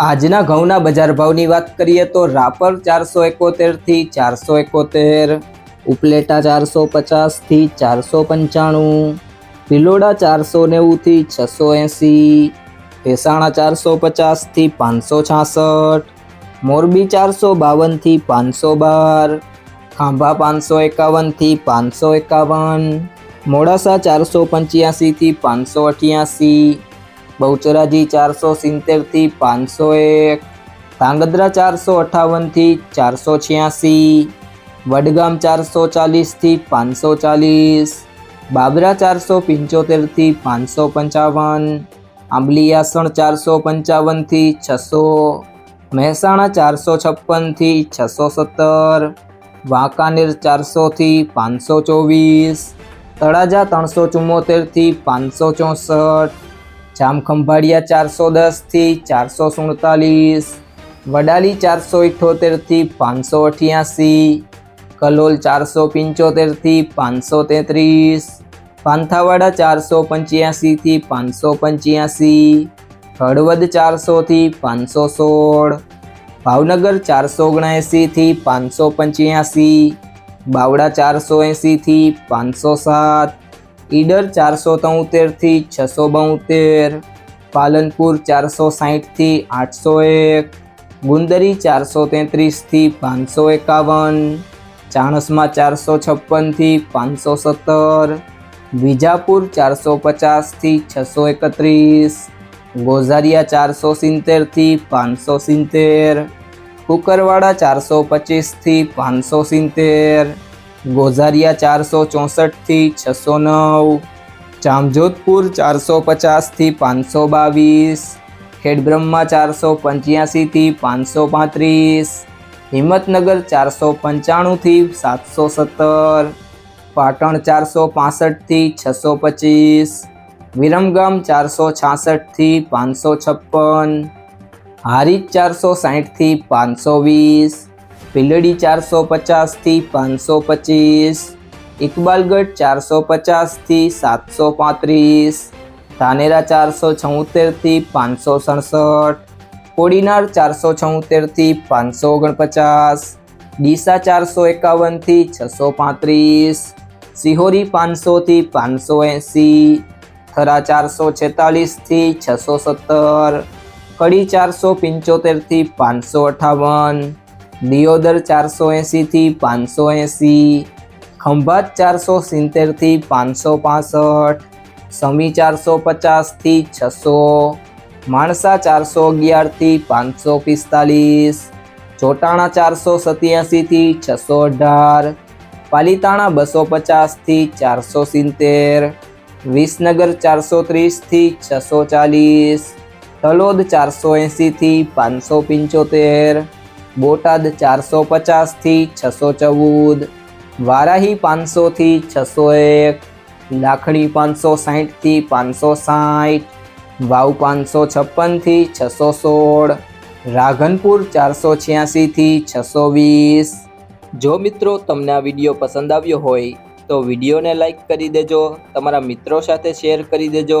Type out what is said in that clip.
આજના ઘઉંના બજાર ભાવની વાત કરીએ તો રાપર ચારસો એકોતેરથી ચારસો એકોતેર, ઉપલેટા ચારસો પચાસથી ચારસો પંચાણું, ભિલોડા ચારસો નેવુંથી છસો એંસી, ભેસાણા ચારસો પચાસથી પાંચસો છાસઠ, મોરબી ચારસો બાવનથી પાંચસો બાર, ખાંભા પાંચસો એકાવનથી પાંચસો એકાવન, મોડાસા ચારસો પંચ્યાસીથી પાંચસો અઠ્યાસી બહુચરાજી ચારસો સિત્તેરથી પાંચસો એક, ધાંગધ્રા ચારસો અઠાવનથી ચારસો છ્યાસી, વડગામ ચારસો ચાલીસથી પાંચસો ચાલીસ, બાબરા ચારસો પંચોતેરથી પાંચસો પંચાવન આંબલીયાસણ ચારસો પંચાવનથી છસો, મહેસાણા ચારસો છપ્પનથી છસો સત્તર, વાંકાનેર ચારસોથી પાંચસો ચોવીસ, તળાજા ત્રણસો ચુમ્મોતેરથી પાંચસો ચોસઠ જામખંભાળિયા ચારસો દસથી ચારસો સુડતાલીસ, વડાલી ચારસો ઇઠ્ઠોતેરથી પાંચસો અઠ્યાસી, કલોલ ચારસો પંચોતેરથી પાંચસો તેત્રીસ, પાંથાવાડા ચારસો પંચ્યાસીથી પાંચસો પંચ્યાસી, હળવદ ચારસોથી પાંચસો સોળ, ભાવનગર ચારસો ઓગણએંસીથી પાંચસો પંચ્યાસી બાવડા ચારસો એંસીથી પાંચસો સાત ઈડર ચારસો તોતેરથી છસો બોતેર, પાલનપુર ચારસો સાહીઠથી આઠસો એક, ગુંદરી ચારસો તેત્રીસથી પાંચસો એકાવન, ચાણસમાં ચારસો છપ્પનથી પાંચસો સત્તર, વિજાપુર ચારસો પચાસથી છસો એકત્રીસ, ગોઝારિયા ચારસો સિત્તેરથી પાંચસો સિત્તેર, કુકરવાડા ચારસો પચીસથી પાંચસો સિત્તેર ગોઝારિયા ચારસો ચોસઠથી છસો નવ, જામજોધપુર ચારસો પચાસથી પાંચસો બાવીસ ખેડબ્રહ્મા ચારસો પંચ્યાસીથી પાંચસો પાંત્રીસ, હિંમતનગર ચારસો પંચાણુંથી સાતસો સત્તર, પાટણ ચારસો પાસઠથી છસો પચીસ, વિરમગામ ચારસો છાસઠથી પાંચસો છપ્પન, હારીજ ચારસો સાહીઠથી પાંચસો વીસ પીલડી ચારસો પચાસથી પાંચસો પચીસ ઇકબાલગઢ ચારસો પચાસથી સાતસો પાંત્રીસ ધાનેરા ચારસો છોતેરથી પાંચસો સડસઠ કોડીનાર ચારસો છોતેરથી પાંચસો ઓગણપચાસ ડીસા ચારસો એકાવનથી છસો પાંત્રીસ સિહોરી પાંચસોથી પાંચસો એંસી થરા ચારસો છેતાલીસથી છસો સત્તર કડી ચારસો પંચોતેરથી પાંચસો અઠાવન દિયોદર ચારસો એંસીથી પાંચસો એંસી ખંભાત ચારસો સિત્તેરથી પાંચસો પાસઠ, સમી ચારસો પચાસથી છસો, માણસા ચારસો અગિયારથી પાંચસો પિસ્તાલીસ, ચોટાણા ચારસો સત્યાસીથી છસો અઢાર, પાલીતાણા બસો પચાસથી ચારસો સિત્તેર, વિસનગર ચારસો ત્રીસથી છસો ચાલીસ, તલોદ ચારસો એંસીથી પાંચસો પંચોતેર બોટાદ ચારસો પચાસથી છસો ચૌદ, વારાહી પાંચસોથી છસો એક, લાખણી પાંચસો સાહીઠથી પાંચસો સાઠ વાવ પાંચસો છપ્પનથી છસો સોળ રાઘનપુર ચારસો છ્યાસીથી છસો વીસ. જો મિત્રો તમને આ વીડિયો પસંદ આવ્યો હોય તો વિડીયોને લાઈક કરી દેજો, તમારા મિત્રો સાથે શેર કરી દેજો